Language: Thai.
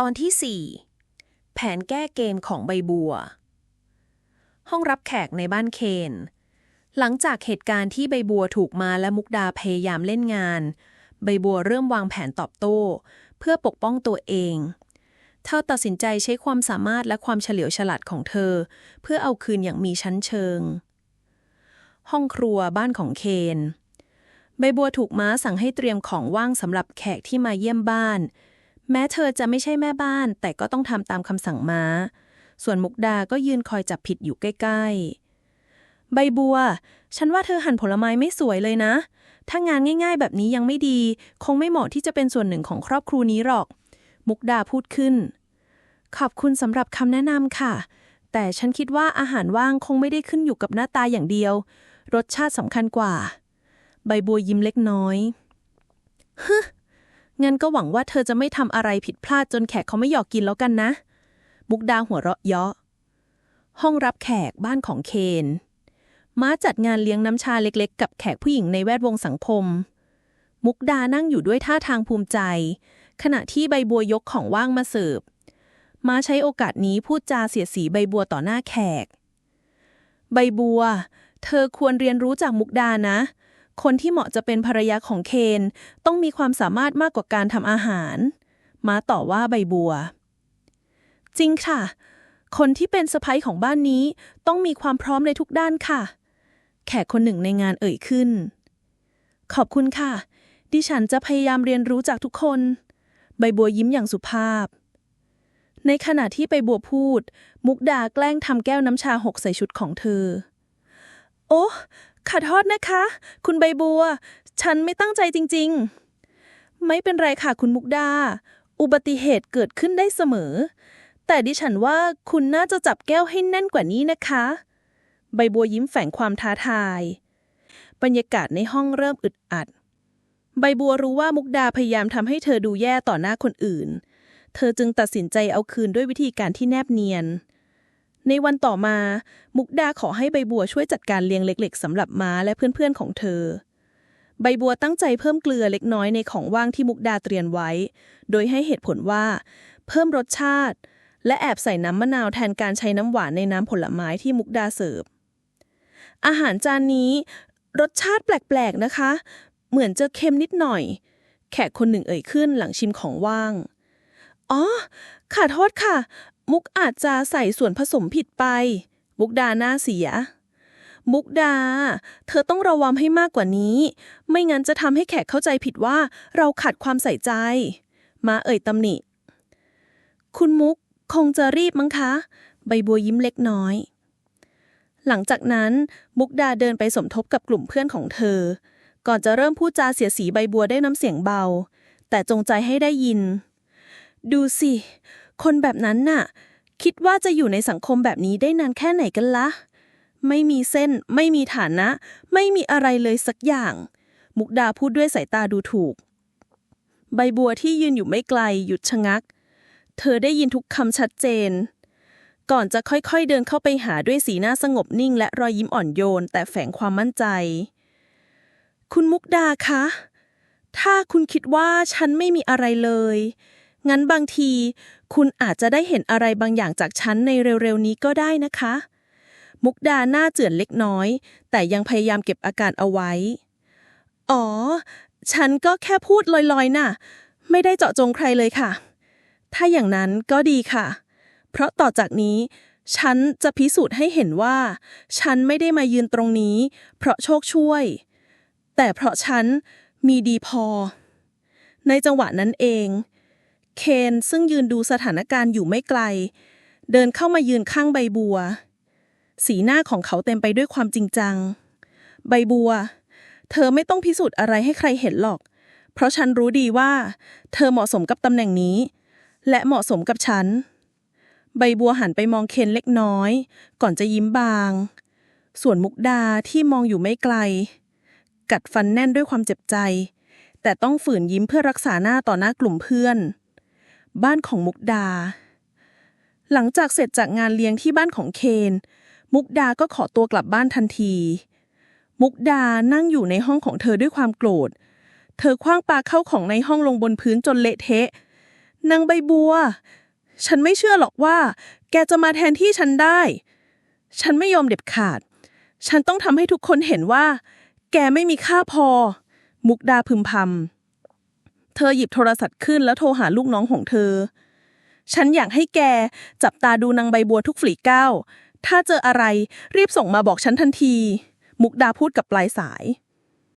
ตอนที่ 4 แผนแก้เกมของใบบัว ห้องรับแขกในบ้านเคน หลังจากเหตุการณ์ที่ใบบัวถูกมาและมุกดาพยายามเล่นงาน ใบบัวเริ่มวางแผนตอบโต้ เพื่อปกป้องตัวเอง เธอตัดสินใจใช้ความสามารถและความเฉลียวฉลาดของเธอ เพื่อเอาคืนอย่างมีชั้นเชิง ห้องครัวบ้านของเคนใบบัวถูกม้าสั่งให้เตรียมของว่างสำหรับแขกที่มาเยี่ยมบ้าน แม้เธอจะไม่ใช่แม่บ้าน แต่ก็ต้องทำตามคำสั่งม้า ส่วนมุกดาก็ยืนคอยจับผิดอยู่ใกล้ๆ ใบบัว ฉันว่าเธอหั่นผลไม้ไม่สวยเลยนะ ถ้างานง่ายๆ แบบนี้ยังไม่ดี คงไม่เหมาะที่จะเป็นส่วนหนึ่งของครอบครัวนี้หรอก มุกดาพูดขึ้น ขอบคุณสำหรับคำแนะนำค่ะ แต่ฉันคิดว่าอาหารว่างคงไม่ได้ขึ้นอยู่กับหน้าตาอย่างเดียว รสชาติสำคัญกว่า ใบบัวยิ้มเล็กน้อยฮึ งั้นก็หวังว่าเธอจะไม่ทำอะไรผิดพลาดจนแขกเขาไม่อยากกินแล้วกันนะมุกดาหัวเราะเยาะ ห้องรับแขกบ้านของเคน ม้าจัดงานเลี้ยงน้ำชาเล็กๆ กับแขกผู้หญิงในแวดวงสังคม มุกดานั่งอยู่ด้วยท่าทางภูมิใจ ขณะที่ใบบัวยกของว่างมาเสิร์ฟ ม้าใช้โอกาสนี้พูดจาเสียดสีใบบัวต่อหน้าแขก ใบบัว เธอควรเรียนรู้จากมุกดานะ คนที่เหมาะจะเป็นภรรยาของเคนต้องมีความสามารถมากกว่าการทำอาหาร มาต่อว่าใบบัว จริงค่ะ คนที่เป็นสะพ้ยของบ้านนี้ต้องมีความพร้อมในทุกด้านค่ะ แขกคนหนึ่งในงานเอ่ยขึ้น ขอบคุณค่ะ ดิฉันจะพยายามเรียนรู้จากทุกคน ใบบัวยิ้มอย่างสุภาพ ในขณะที่ใบบัวพูด มุกดาแกล้งทำแก้วน้ำชาหกใส่ชุดของเธอ โอ้ ขอโทษนะคะ คุณใบบัว ฉันไม่ตั้งใจจริง ๆ ไม่เป็นไรค่ะคุณมุกดา อุบัติเหตุเกิดขึ้นได้เสมอ แต่ดิฉันว่าคุณน่าจะจับแก้วให้แน่นกว่านี้นะคะ ใบบัวยิ้มแฝงความท้าทาย บรรยากาศในห้องเริ่มอึดอัด ใบบัวรู้ว่ามุกดาพยายามทำให้เธอดูแย่ต่อหน้าคนอื่น เธอจึงตัดสินใจเอาคืนด้วยวิธีการที่แนบเนียน ในวันต่อมา มุกดาขอให้ใบบัวช่วยจัดการเลี้ยงเล็ก ๆสำหรับม้าและเพื่อนๆของเธอ ใบบัวตั้งใจเพิ่มเกลือเล็กน้อยในของว่างที่มุกดาเตรียมไว้ โดยให้เหตุผลว่า เพิ่มรสชาติ และแอบใส่น้ำมะนาวแทนการใช้น้ำหวานในน้ำผลไม้ที่มุกดาเสิร์ฟ อาหารจานนี้ รสชาติแปลกๆนะคะ เหมือนจะเค็มนิดหน่อย แขกคนหนึ่งเอ่ยขึ้นหลังชิมของว่าง อ๋อขอโทษค่ะ มุกอาจจะใส่ส่วนผสมผิดไป มุกดาหน้าเสีย มุกดา เธอต้องระวังให้มากกว่านี้ ไม่งั้นจะทำให้แขกเข้าใจผิดว่าเราขัดความใส่ใจ มาเอ่ยตำหนิ คุณมุกคงจะรีบมั้งคะ ใบบัวยิ้มเล็กน้อย หลังจากนั้นมุกดาเดินไปสมทบกับกลุ่มเพื่อนของเธอ ก่อนจะเริ่มพูดจาเสียสีใบบัวได้วยน้ำเสียงเบา แต่จงใจให้ได้ยิน ดูสิ คนแบบนั้นน่ะ คิดว่าจะอยู่ในสังคมแบบนี้ได้นานแค่ไหนกันละไม่มีเส้น ไม่มีฐานะ ไม่มีอะไรเลยสักอย่าง มุกดาพูดด้วยสายตาดูถูก ใบบัวที่ยืนอยู่ไม่ไกล หยุดชะงัก เธอได้ยินทุกคำชัดเจน ก่อนจะค่อยๆเดินเข้าไปหาด้วยสีหน้าสงบนิ่ง และรอยยิ้มอ่อนโยน แต่แฝงความมั่นใจ คุณมุกดาคะ ถ้าคุณคิดว่าฉันไม่มีอะไรเลย งั้นบางที คุณอาจจะได้เห็นอะไรบางอย่างจากฉันในเร็วๆนี้ก็ได้นะคะ มุกดาหน้าเจือนเล็กน้อย แต่ยังพยายามเก็บอาการเอาไว้ อ๋อ ฉันก็แค่พูดลอยๆ น่ะ ไม่ได้เจาะจงใครเลยค่ะ ถ้าอย่างนั้นก็ดีค่ะ เพราะต่อจากนี้ ฉันจะพิสูจน์ให้เห็นว่า ฉันไม่ได้มายืนตรงนี้ เพราะโชคช่วย แต่เพราะฉันมีดีพอ ในจังหวะนั้นเอง เคนซึ่งยืนดูสถานการณ์อยู่ไม่ไกล เดินเข้ามายืนข้างใบบัว สีหน้าของเขาเต็มไปด้วยความจริงจัง ใบบัว เธอไม่ต้องพิสูจน์อะไรให้ใครเห็นหรอก เพราะฉันรู้ดีว่า เธอเหมาะสมกับตำแหน่งนี้ และเหมาะสมกับฉัน ใบบัวหันไปมองเคนเล็กน้อย ก่อนจะยิ้มบาง ส่วนมุกดาที่มองอยู่ไม่ไกล กัดฟันแน่นด้วยความเจ็บใจ แต่ต้องฝืนยิ้มเพื่อรักษาหน้าต่อหน้ากลุ่มเพื่อน บ้านของมุกดา หลังจากเสร็จจากงานเลี้ยงที่บ้านของเคน มุกดาก็ขอตัวกลับบ้านทันที มุกดานั่งอยู่ในห้องของเธอด้วยความโกรธ เธอคว้างปลาเข้าของในห้องลงบนพื้นจนเละเทะ นางใบบัว ฉันไม่เชื่อหรอกว่า แกจะมาแทนที่ฉันได้ ฉันไม่ยอมเด็ดขาด ฉันต้องทำให้ทุกคนเห็นว่า แกไม่มีค่าพอ มุกดาพึมพำ เธอหยิบโทรศัพท์ขึ้นแล้วโทรหาลูกน้องของเธอ ฉันอยากให้แกจับตาดูนางใบบัวทุกฝีก้าว ถ้าเจออะไรรีบส่งมาบอกฉันทันที มุกดาพูดกับปลายสาย